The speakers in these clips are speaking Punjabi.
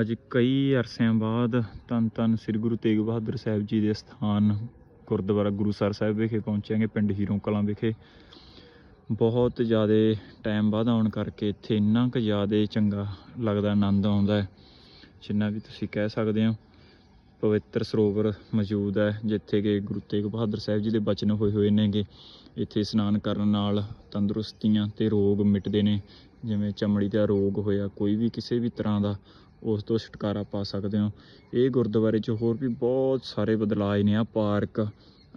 ਅੱਜ ਕਈ ਅਰਸਿਆਂ ਬਾਅਦ ਧੰਨ ਧੰਨ ਸ੍ਰੀ ਗੁਰੂ ਤੇਗ ਬਹਾਦਰ ਸਾਹਿਬ ਜੀ ਦੇ ਸਥਾਨ ਗੁਰਦੁਆਰਾ ਗੁਰੂਸਰ ਸਾਹਿਬ ਵਿਖੇ ਪਹੁੰਚਾਂਗੇ ਪਿੰਡ ਹੀਰੋਂ ਕਲਾਂ ਵਿਖੇ। ਬਹੁਤ ਜ਼ਿਆਦਾ ਟਾਈਮ ਬਾਅਦ ਆਉਣ ਕਰਕੇ ਇੱਥੇ ਇੰਨਾ ਕੁ ਜ਼ਿਆਦਾ ਚੰਗਾ ਲੱਗਦਾ, ਆਨੰਦ ਆਉਂਦਾ ਹੈ, ਜਿੰਨਾ ਵੀ ਤੁਸੀਂ ਕਹਿ ਸਕਦੇ ਹੋ। ਪਵਿੱਤਰ ਸਰੋਵਰ ਮੌਜੂਦ ਹੈ, ਜਿੱਥੇ ਕਿ ਗੁਰੂ ਤੇਗ ਬਹਾਦਰ ਸਾਹਿਬ ਜੀ ਦੇ ਬਚਨ ਹੋਏ ਹੋਏ ਨੇਗੇ। ਇੱਥੇ ਇਸ਼ਨਾਨ ਕਰਨ ਨਾਲ ਤੰਦਰੁਸਤੀਆਂ ਤੇ ਰੋਗ ਮਿਟਦੇ ਨੇ ਜਿਵੇਂ ਚਮੜੀ ਦਾ ਰੋਗ ਹੋਇਆ, ਕੋਈ ਵੀ ਕਿਸੇ ਵੀ ਤਰ੍ਹਾਂ ਦਾ, ਉਸ ਤੋਂ ਛੁਟਕਾਰਾ ਪਾ ਸਕਦੇ ਹੋ। ਇਹ ਗੁਰਦੁਆਰੇ 'ਚ ਹੋਰ ਵੀ ਬਹੁਤ ਸਾਰੇ ਬਦਲਾਅ ਆਏ ਨੇ। ਆ ਪਾਰਕ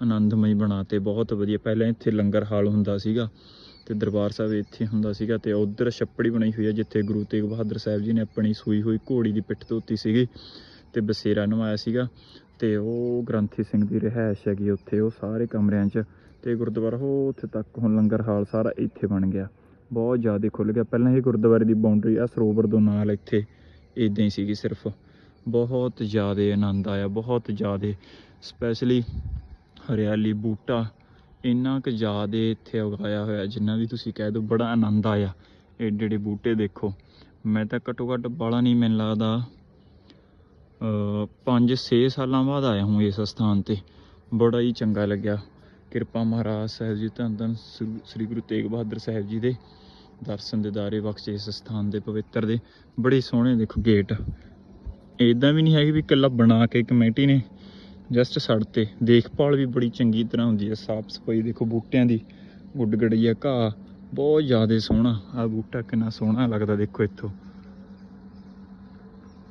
ਆਨੰਦਮਈ ਬਣਾਤੇ ਬਹੁਤ ਵਧੀਆ। ਪਹਿਲਾਂ ਇੱਥੇ ਲੰਗਰ ਹਾਲ ਹੁੰਦਾ ਸੀਗਾ ਤੇ ਦਰਬਾਰ ਸਾਹਿਬ ਇੱਥੇ ਹੁੰਦਾ ਸੀਗਾ ਤੇ ਉਧਰ ਛੱਪੜੀ ਬਣੀ ਹੋਈ ਹੈ ਜਿੱਥੇ ਗੁਰੂ ਤੇਗ ਬਹਾਦਰ ਸਾਹਿਬ ਜੀ ਨੇ ਆਪਣੀ ਸੂਈ ਹੋਈ ਘੋੜੀ ਦੀ ਪਿੱਠ ਧੋਤੀ ਸੀਗੀ ਤੇ ਬਸੇਰਾ ਨਵਾਇਆ ਸੀਗਾ ਤੇ ਉਹ ਗ੍ਰੰਥੀ ਸਿੰਘ ਦੀ ਰਿਹਾਇਸ਼ ਹੈਗੀ ਉੱਥੇ, ਉਹ ਸਾਰੇ ਕਮਰਿਆਂ 'ਚ ਤੇ ਗੁਰਦੁਆਰਾ ਉਹ ਉੱਥੇ ਤੱਕ ਹੁਣ ਲੰਗਰ ਹਾਲ ਸਾਰਾ ਇੱਥੇ ਬਣ ਗਿਆ। ਬਹੁਤ ਜ਼ਿਆਦਾ ਖੁੱਲ ਗਿਆ। ਪਹਿਲਾਂ ਇਹ ਗੁਰਦੁਆਰੇ ਦੀ ਬਾਉਂਡਰੀ ਆ, ਸਰੋਵਰ ਤੋਂ ਨਾਲ ਇੱਥੇ ਇਦਾਂ ਹੀ ਸੀਗੀ ਸਿਰਫ। ਬਹੁਤ ਜ਼ਿਆਦਾ ਆਨੰਦ ਆਇਆ, ਬਹੁਤ ਜ਼ਿਆਦਾ ਸਪੈਸ਼ਲੀ ਹਰਿਆਲੀ, ਬੂਟਾ, ਇੰਨਾ ਕੁ ਜ਼ਿਆਦਾ ਇੱਥੇ ਉਗਾਇਆ ਹੋਇਆ, ਜਿੰਨਾ ਵੀ ਤੁਸੀਂ ਕਹਿ ਦਿਓ ਬੜਾ ਆਨੰਦ ਆਇਆ। ਏਡੇ ਏਡੇ ਬੂਟੇ ਦੇਖੋ। ਮੈਂ ਤਾਂ ਘੱਟੋ ਘੱਟ ਬਾਲਾ ਨਹੀਂ ਮੈਨੂੰ ਲੱਗਦਾ 5-6 ਸਾਲਾਂ ਬਾਅਦ ਆਇਆ ਹੂੰ ਇਸ ਸਥਾਨ ਤੇ। ਬੜਾ ਹੀ ਚੰਗਾ ਲੱਗਿਆ। ਕਿਰਪਾ ਮਹਾਰਾਜ ਸਾਹਿਬ ਜੀ, ਧੰਨ ਧੰਨ ਸ੍ਰੀ ਗੁਰੂ ਤੇਗ ਬਹਾਦਰ ਸਾਹਿਬ ਜੀ ਦੇ ਦਰਸ਼ਨ ਦੇ ਦਿਦਾਰੇ ਬਖਸ਼ੇ ਇਸ ਸਥਾਨ ਦੇ ਪਵਿੱਤਰ ਦੇ। ਬੜੇ ਸੋਹਣੇ ਦੇਖੋ ਗੇਟ। ਇਦਾਂ ਵੀ ਨਹੀਂ ਹੈਗੀ ਵੀ ਇਕੱਲਾ ਬਣਾ ਕੇ ਕਮੇਟੀ ਨੇ ਜਸਟ ਸੜ ਤੇ। ਦੇਖਭਾਲ ਵੀ ਬੜੀ ਚੰਗੀ ਤਰ੍ਹਾਂ ਹੁੰਦੀ ਹੈ। ਸਾਫ਼ ਸਫ਼ਾਈ ਦੇਖੋ ਬੂਟਿਆਂ ਦੀ ਗੁੱਡ ਗੜਈਆ ਘਾਹ, ਬਹੁਤ ਜ਼ਿਆਦਾ ਸੋਹਣਾ। ਆ ਬੂਟਾ ਕਿੰਨਾ ਸੋਹਣਾ ਲੱਗਦਾ ਦੇਖੋ ਇੱਥੋਂ।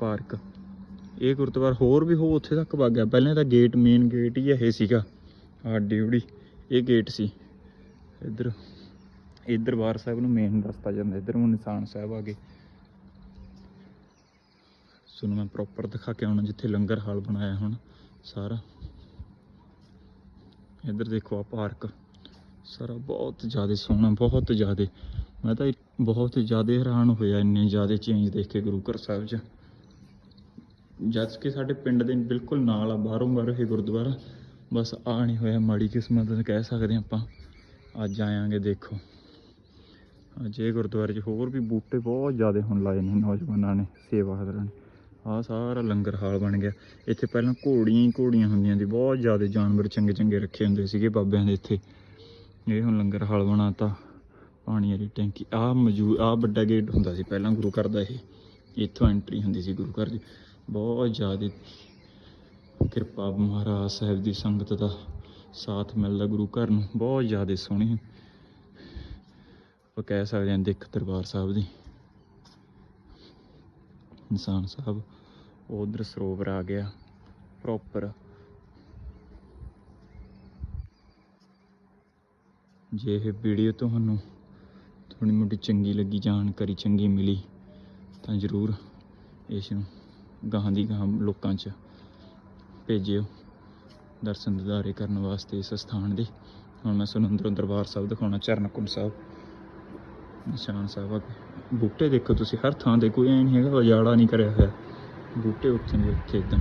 ਪਾਰਕ। ਇਹ ਗੁਰਦੁਆਰਾ ਹੋਰ ਵੀ ਹੋ, ਉੱਥੇ ਤੱਕ ਵਗ ਗਿਆ। ਪਹਿਲਾਂ ਤਾਂ ਗੇਟ ਮੇਨ ਗੇਟ ਹੀ ਇਹ ਸੀਗਾ। ਆ ਡਿਊੜੀ, ਇਹ ਗੇਟ ਸੀ। ਇੱਧਰ ਇੱਧਰ ਬਾਰ ਸਾਹਿਬ ਨੂੰ ਮੇਨ ਰਸਤਾ ਜਾਂਦਾ, ਇੱਧਰ ਨੂੰ ਨਿਸ਼ਾਨ ਸਾਹਿਬ ਆ ਗਏ। ਸੁਣ ਮੈਂ ਪ੍ਰੋਪਰ ਦਿਖਾ ਕੇ ਆਉਣਾ ਜਿੱਥੇ ਲੰਗਰ ਹਾਲ ਬਣਾਇਆ ਹੁਣ ਸਾਰਾ। ਇੱਧਰ ਦੇਖੋ ਆ ਪਾਰਕ, ਸਾਰਾ ਬਹੁਤ ਜ਼ਿਆਦਾ ਸੋਹਣਾ, ਬਹੁਤ ਜ਼ਿਆਦਾ। ਮੈਂ ਤਾਂ ਬਹੁਤ ਜ਼ਿਆਦਾ ਹੈਰਾਨ ਹੋਇਆ ਇੰਨੇ ਜ਼ਿਆਦਾ ਚੇਂਜ ਦੇਖ ਕੇ ਗੁਰੂ ਘਰ ਸਾਹਿਬ 'ਚ। ਜਦ ਕਿ ਸਾਡੇ ਪਿੰਡ ਦੇ ਬਿਲਕੁਲ ਨਾਲ ਆ, ਬਾਹਰੋਂ ਬਾਹਰ ਇਹ ਗੁਰਦੁਆਰਾ। ਬਸ ਆ ਨਹੀਂ ਹੋਇਆ, ਮਾੜੀ ਕਿਸਮਤ ਦਾ ਕਹਿ ਸਕਦੇ ਹਾਂ ਆਪਾਂ। ਅੱਜ ਆਇਆਂਗੇ ਦੇਖੋ। ਅੱਜ ਇਹ ਗੁਰਦੁਆਰੇ 'ਚ ਹੋਰ ਵੀ ਬੂਟੇ ਬਹੁਤ ਜ਼ਿਆਦਾ ਹੁਣ ਲਾਏ ਨੇ ਨੌਜਵਾਨਾਂ ਨੇ, ਸੇਵਾਦਾਰਾਂ ਨੇ। ਆਹ ਸਾਰਾ ਲੰਗਰ ਹਾਲ ਬਣ ਗਿਆ। ਇੱਥੇ ਪਹਿਲਾਂ ਘੋੜੀਆਂ ਹੀ ਘੋੜੀਆਂ ਹੁੰਦੀਆਂ ਸੀ, ਬਹੁਤ ਜ਼ਿਆਦਾ ਜਾਨਵਰ ਚੰਗੇ ਚੰਗੇ ਰੱਖੇ ਹੁੰਦੇ ਸੀਗੇ ਬਾਬਿਆਂ ਦੇ ਇੱਥੇ। ਇਹ ਹੁਣ ਲੰਗਰ ਹਾਲ ਬਣਾਤਾ, ਪਾਣੀ ਵਾਲੀ ਟੈਂਕੀ। ਆਹ ਮੌਜੂਦ ਆਹ ਵੱਡਾ ਗੇਟ ਹੁੰਦਾ ਸੀ ਪਹਿਲਾਂ ਗੁਰੂ ਘਰ ਦਾ ਇਹ। ਇੱਥੋਂ ਐਂਟਰੀ ਹੁੰਦੀ ਸੀ ਗੁਰੂ ਘਰ ਦੀ। ਬਹੁਤ ਜ਼ਿਆਦਾ ਕਿਰਪਾ ਮਹਾਰਾਜ ਸਾਹਿਬ ਦੀ ਸੰਗਤ ਦਾ ਸਾਥ ਮਿਲਦਾ, ਗੁਰੂ ਘਰ ਨੂੰ। ਬਹੁਤ ਜ਼ਿਆਦਾ ਸੋਹਣੀ ਆਪਾਂ ਕਹਿ ਸਕਦੇ ਹਾਂ ਦਿੱਖ ਦਰਬਾਰ ਸਾਹਿਬ ਦੀ। ਇਨਸਾਨ ਸਾਹਿਬ ਉਧਰ ਸਰੋਵਰ ਆ ਗਿਆ ਪ੍ਰੋਪਰ ਜੇ ਇਹ ਵੀਡੀਓ ਤੁਹਾਨੂੰ ਥੋੜੀ ਮੋਟੀ ਚੰਗੀ ਲੱਗੀ, ਜਾਣਕਾਰੀ ਚੰਗੀ ਮਿਲੀ, ਤਾਂ ਜ਼ਰੂਰ ਇਸ ਨੂੰ ਗਾਹਾਂ ਦੀ ਗਾਹਾਂ ਲੋਕਾਂ 'ਚ ਭੇਜਿਓ ਦਰਸ਼ਨ ਦਿਦਾਰੇ ਕਰਨ ਵਾਸਤੇ ਇਸ ਸਥਾਨ ਦੇ। ਹੁਣ ਮੈਂ ਤੁਹਾਨੂੰ ਅੰਦਰੋਂ ਦਰਬਾਰ ਸਾਹਿਬ ਦਿਖਾਉਣਾ, ਚਰਨਕੁੰਡ ਸਾਹਿਬ। ਨਿਸ਼ਾਨ ਸਾਹਿਬ ਆ ਬੂਟੇ ਦੇਖੋ ਤੁਸੀਂ, ਹਰ ਥਾਂ ਤੇ ਕੋਈ ਐ ਨਹੀਂ ਹੈਗਾ ਉਜਾੜਾ ਨਹੀਂ ਕਰਿਆ ਹੋਇਆ। ਬੂਟੇ ਉੱਥੇ ਨੇ, ਉੱਥੇ ਇਦਾਂ।